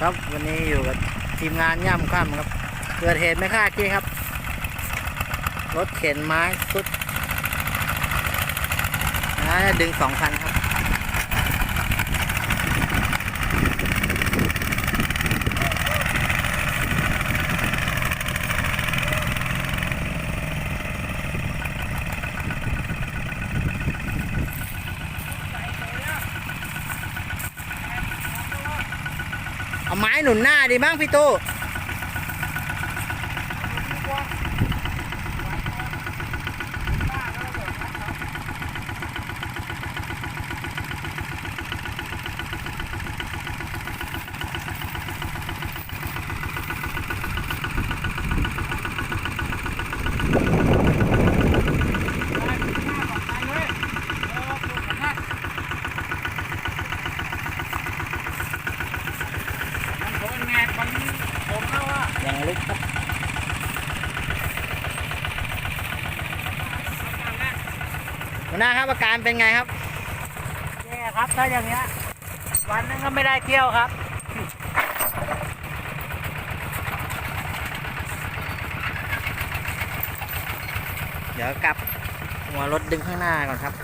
ครับวันนี้อยู่กับทีมงานย่ำค่ำครับ เกิดเหตุไม่คาดคิดครับ รถเข็นไม้สุดนะดึงสองคันครับ ไม้หนุนหน้าดีบ้างพี่ตู้ยังลึกครับหัวหน้า ครับอาการเป็นไงครับแย่ครับถ้าอย่างเงี้ย วันนึงก็ไม่ได้เที่ยวครับเดี๋ยวกลับหัวรถดึงข้างหน้าก่อนครับ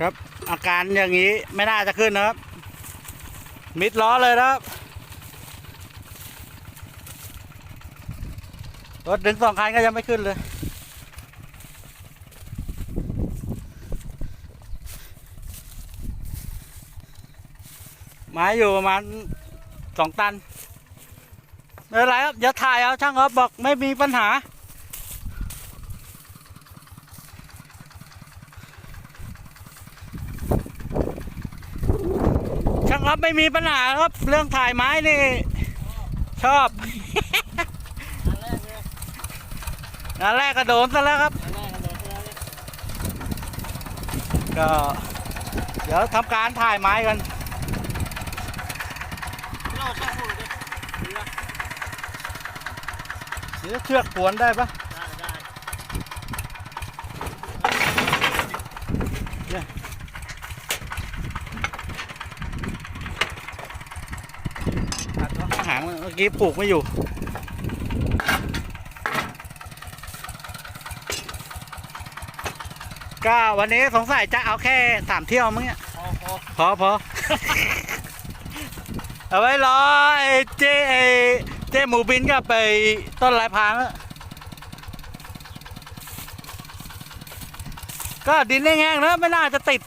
ครับ อาการอย่างนี้ไม่น่าจะขึ้นนะครับ มิดล้อเลยนะครับ รถถึงสองคันก็ยังไม่ขึ้นเลยไม้อยู่ประมาณสองตันเป็นไรครับอย่าถ่ายเอาช่างครับบอกไม่มีปัญหา ช่าง ครับไม่มีปัญหาครับ เรื่องถ่ายไม้นี่ ชอบงานแรกก็โดนซะแล้วครับ ก็ เดี๋ยวทำการถ่ายไม้กันเดี๋ยวเชือกขวนได้ปะตัด เข้าหางมันเมื่อกี้ผูกไม่อยู่ ก็วันนี้สงสัยจะเอาแค่สามเที่ยวมั้งเนี่ยพอพอเอาไว้รอไอ้เจไอ้เจหมูบินกับไปต้นลายพรางอะก็ดินแห้งๆนะไม่น่าจะติด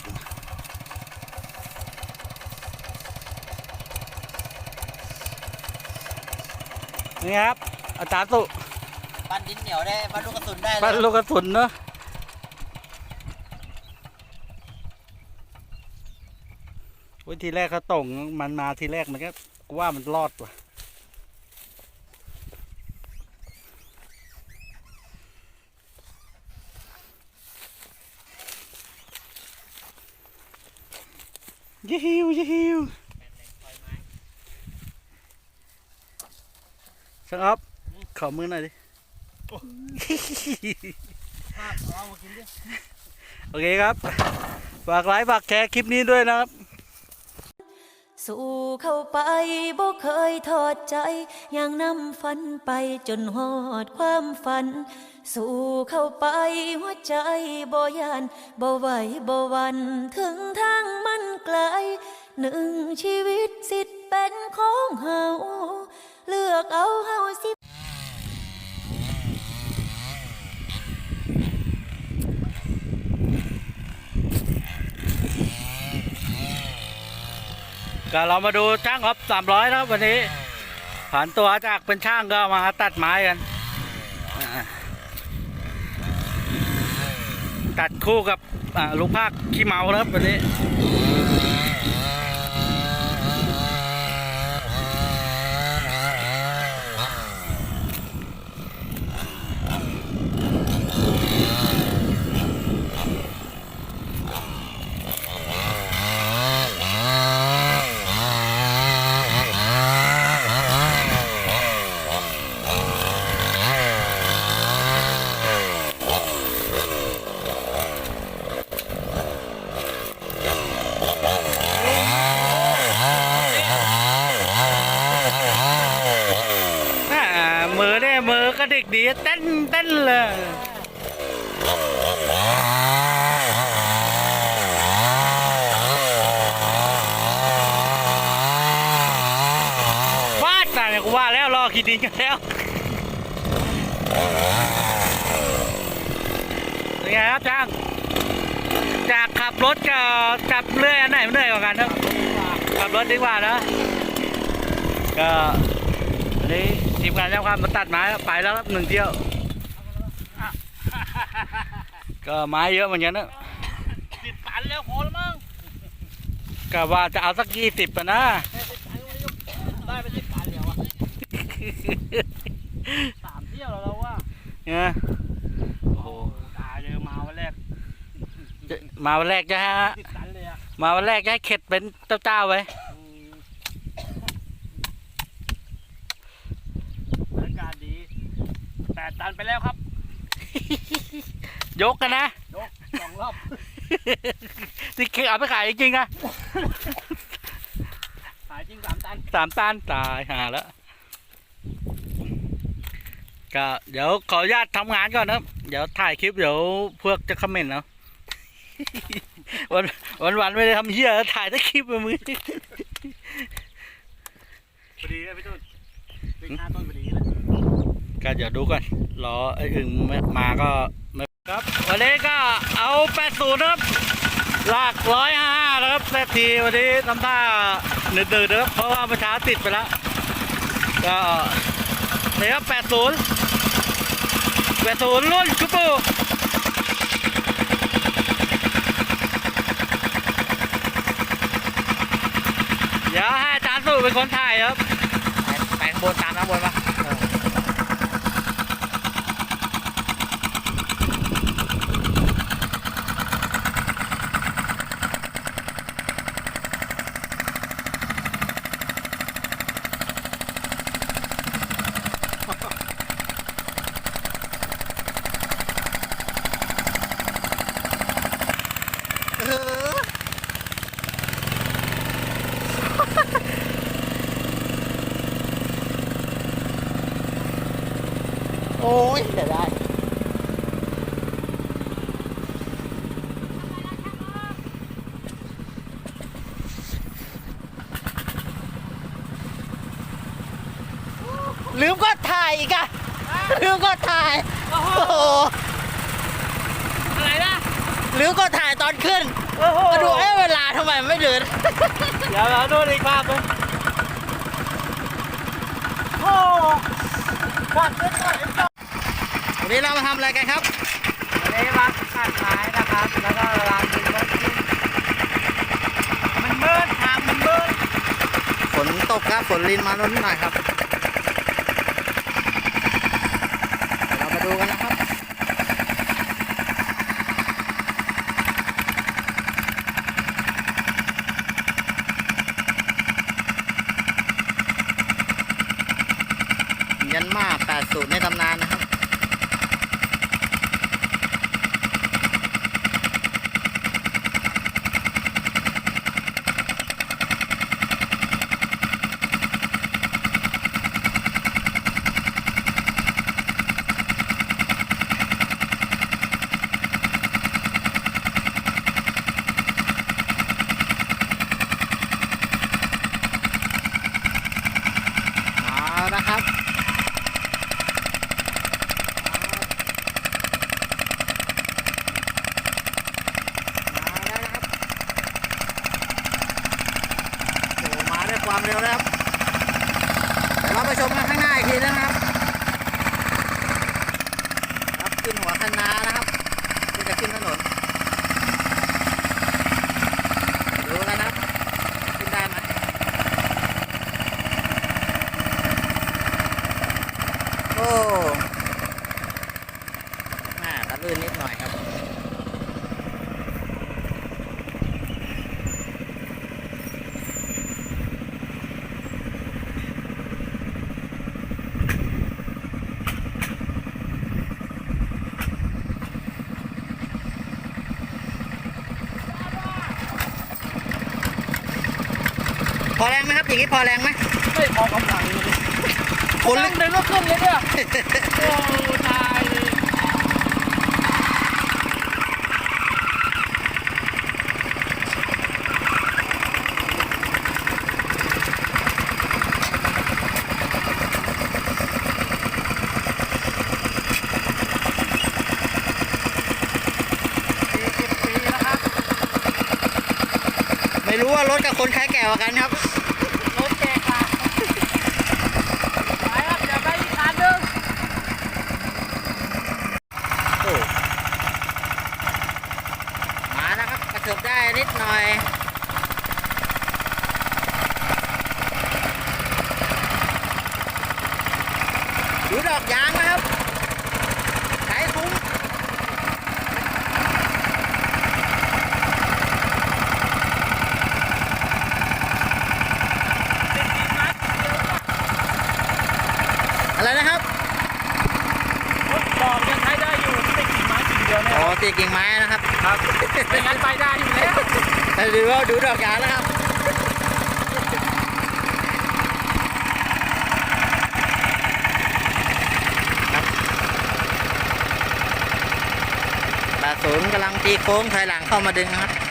นี่ครับ อาจารย์ตุปั้นดินเหนียวได้ปั้นลูกกระสุนได้ปันลูกกระสุนเนอะโอ้ยทีแรกเขาตรงมันมาทีแรกมันก็กูว่ามันรอดว่ะยี่ฮิวยี่ฮิว ช่างอัพขอมือหน่อยดิเอามากินดิโอเคครับ ฝากไลค์ฝากแชร์คลิปนี้ด้วยนะครับ สู้เข้าไปบ่เคยทอดใจยังนำฝันไปจนหอดความฝัน สู้เข้าไปหัวใจบ่ยานบ่ไหวบ่หวันถึงทางมันไกล หนึ่งชีวิตสิทธิ์เป็นของเฮาเหลือกเอาเฮาสิ ก็เรามาดูช่างครับสามร้อยนะครับวันนี้ผ่านตัวจากเป็นช่างก็มาตัดไม้กัน ตัดคู่กับลูกภาคขี้เมาครับวันนี้ อ่ามือเนี่ยมือกระ ดีเต้นเต้นเลยฟาดแต่เนี่ยกูว่าแล้วรอขีดดินกันแล้วเป็นไงครับช่างจากขับรถกับจับเรื่อยอันไหนมันเหนื่อยกว่ากันครับขับรถดีกว่านะก็อันนี้ ทีมงานเจ้าความมาตัดไม้แล้วไปแล้วครับหนึ่งเที่ยว ก็ไม้เยอะเหมือนกันนะสิบตันแล้วพอแล้วมั้งก็ว่าจะเอาสักยี่สิบนะได้ไปสิบตันแล้วอะสามเที่ยวแล้วเราว่าเนี่ยโอ้โหตายเลยมาวันแรกจะมาวันแรกจะฮะสิบตันเลยอะมาวันแรกจะให้เข็ดเป็นเจ้าๆไว้ อืมบรรยากาศดีแปดตัน ไปแล้วครับ ยกกันนะ ยกสองรอบที่เคเอาไปขายจริงๆนะขายจริงสามตันสามตันตายหาแล้วก็เดี๋ยวขออนุญาตทำงานก่อนนะครับเดี๋ยวถ่ายคลิปเดี๋ยวพวกจะคอมเมนต์เนาะวันวันวันไม่ได้ทำเหี้ยถ่ายแต่คลิปมามือพอดีเลยพี่ตุ้นเป็นห้าต้นพอดีเลยก็เดี๋ยวดูก่อน รอไอ้อึ่งมาก็ไม่ครับ วันนี้ก็เอาแปดศูนย์ครับลากร้อยห้านะครับแปดทีวันนี้ทำท่าหนืดๆนะครับเพราะว่าเมื่อเช้าติดไปแล้วก็นี่ครับแปดศูนย์แปดศูนย์รุ่นชุบปูเดี๋ยวให้อาจารย์สุเป็นคนถ่ายครับ ไปข้างบนตามน้ำบนปะ โอ้ยเสียดาย ลืมก็ถ่ายอีกอะลืมก็ถ่าย โอ้โห อะไรนะ ลืมก็ถ่ายตอนขึ้น โอ้โหมาดูเอ้เวลาทำไมไม่เดินเดี๋ยวเราดูอีกภาพเลยโอ้วัดขึ้นหน่อยวันนี้เรามาทำอะไรกันครับ วันนี้วัดตัดไม้นะครับ แล้วก็ลานดินก็ขึ้นมันเบิดทางมันเบิดฝนตกครับ ฝนลินมาล้นหน่อยครับ เรามาดูกันนะครับ ยันมา80ในตำนานนะครับ เอาละ นะครับมาแล้วนะครับโอ้มาด้วยความ เร็วนะครับเดี๋ยวเราไปชมกันข้างหน้าอีกทีนะครับครับขึ้นหัวคันนานะครับที่จะขึ้นถนนดูกันนะครับขึ้นได้ไหมโอ้แม่ตะลื่นนิดหน่อยครับ พอแรงไหมครับอย่างนี้พอแรงไหมไม่พอกำลังเลยคนนั่งเดินก็ขึ้นเลยเนี่ยโอ้ตายเลย สี่สิบปีแล้วครับ ไม่ รู้ว่ารถกับคนใครแก่กว่ากันครับ รถแกค่ะไปครับเดี๋ยวไปอีกคันหนึงมาแล้วครับกระเถิบได้นิดหน่อย ดูดอกยางนะครับใช้คุ้มอะไรนะครับ รถบอกยังใช้ได้อยู่ไม่กี่ไม้กี่เดียวเนี่ย อ๋อ ตีกิ่งไม้นะครับ ครับไม่งั้นไปได้อยู่แล้วดูว่าดูดอกยางนะครับดาศูนย์กำลังตีโค้งถอยหลังเข้ามาดึงนะครับ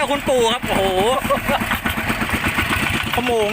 จ้าคุณปู่ครับ โอ้โหขโมง